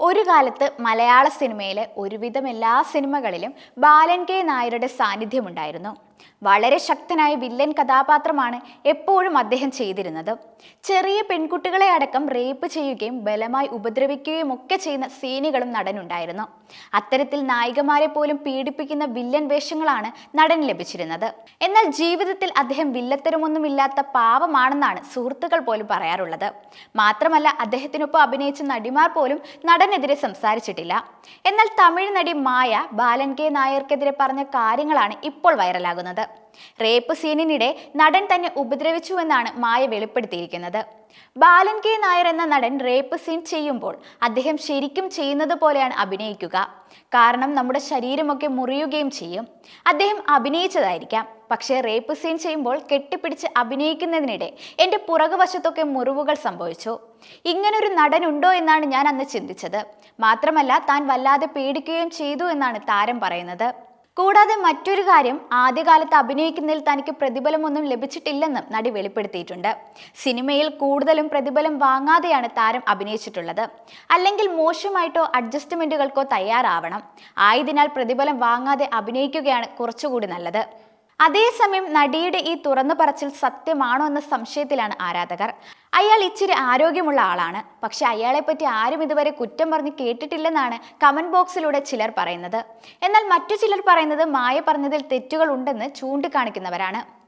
ഒരു കാലത്ത് മലയാള സിനിമയിലെ ഒരുവിധം എല്ലാ സിനിമകളിലും ബാലൻ കെ നായരുടെ സാന്നിധ്യമുണ്ടായിരുന്നു വളരെ ശക്തനായ വില്ലൻ കഥാപാത്രമാണ് എപ്പോഴും അദ്ദേഹം ചെയ്തിരുന്നത്. ചെറിയ പെൺകുട്ടികളെ അടക്കം റേപ്പ് ചെയ്യുകയും ബലമായി ഉപദ്രവിക്കുകയും ഒക്കെ ചെയ്യുന്ന സീനുകളും നടനുണ്ടായിരുന്നു. അത്തരത്തിൽ നായികമാരെ പോലും പീഡിപ്പിക്കുന്ന വില്ലൻ വേഷങ്ങളാണ് നടൻ ലഭിച്ചിരുന്നത്. എന്നാൽ ജീവിതത്തിൽ അദ്ദേഹം വില്ലത്തരമൊന്നുമില്ലാത്ത പാവമാണെന്നാണ് സുഹൃത്തുക്കൾ പോലും പറയാറുള്ളത്. മാത്രമല്ല അദ്ദേഹത്തിനൊപ്പം അഭിനയിച്ച നടിമാർ പോലും നടനെതിരെ സംസാരിച്ചിട്ടില്ല. എന്നാൽ തമിഴ് നടി മായ ബാലൻ കെ നായർക്കെതിരെ പറഞ്ഞ കാര്യങ്ങളാണ് ഇപ്പോൾ വൈറലാകുന്നത്. റേപ്പ് സീനിനിടെ നടൻ തന്നെ ഉപദ്രവിച്ചുവെന്നാണ് മായ വെളിപ്പെടുത്തിയിരിക്കുന്നത്. ബാലൻ കെ നായർ എന്ന നടൻ റേപ്പ് സീൻ ചെയ്യുമ്പോൾ അദ്ദേഹം ശരിക്കും ചെയ്യുന്നത് പോലെയാണ് അഭിനയിക്കുക. കാരണം നമ്മുടെ ശരീരമൊക്കെ മുറിയുകയും ചെയ്യും. അദ്ദേഹം അഭിനയിച്ചതായിരിക്കാം. പക്ഷേ റേപ്പ് സീൻ ചെയ്യുമ്പോൾ കെട്ടിപ്പിടിച്ച് അഭിനയിക്കുന്നതിനിടെ എന്റെ പുറകുവശത്തൊക്കെ മുറിവുകൾ സംഭവിച്ചു. ഇങ്ങനൊരു നടനുണ്ടോ എന്നാണ് ഞാൻ അന്ന് ചിന്തിച്ചത്. മാത്രമല്ല താൻ വല്ലാതെ പേടിക്കുകയും ചെയ്തു എന്നാണ് താരം പറയുന്നത്. കൂടാതെ മറ്റൊരു കാര്യം ആദ്യകാലത്ത് അഭിനയിക്കുന്നതിൽ തനിക്ക് പ്രതിഫലമൊന്നും ലഭിച്ചിട്ടില്ലെന്നും നടി വെളിപ്പെടുത്തിയിട്ടുണ്ട്. സിനിമയിൽ കൂടുതലും പ്രതിഫലം വാങ്ങാതെയാണ് താരം അഭിനയിച്ചിട്ടുള്ളത്. അല്ലെങ്കിൽ മോശമായിട്ടോ അഡ്ജസ്റ്റ്മെന്റുകൾക്കോ തയ്യാറാവണം. ആയതിനാൽ പ്രതിഫലം വാങ്ങാതെ അഭിനയിക്കുകയാണ് കുറച്ചുകൂടി നല്ലത്. അതേസമയം നടിയുടെ ഈ തുറന്നു പറച്ചിൽ സത്യമാണോ എന്ന സംശയത്തിലാണ് ആരാധകർ. അയാൾ ഇച്ചിരി ആരോഗ്യമുള്ള ആളാണ്. പക്ഷെ അയാളെ പറ്റി ആരും ഇതുവരെ കുറ്റം പറഞ്ഞ് കേട്ടിട്ടില്ലെന്നാണ് കമന്റ് ബോക്സിലൂടെ ചിലർ പറയുന്നത്. എന്നാൽ മറ്റു ചിലർ പറയുന്നത് മായ പറഞ്ഞതിൽ തെറ്റുകൾ ഉണ്ടെന്ന് ചൂണ്ടിക്കാണിക്കുന്നവരാണ്.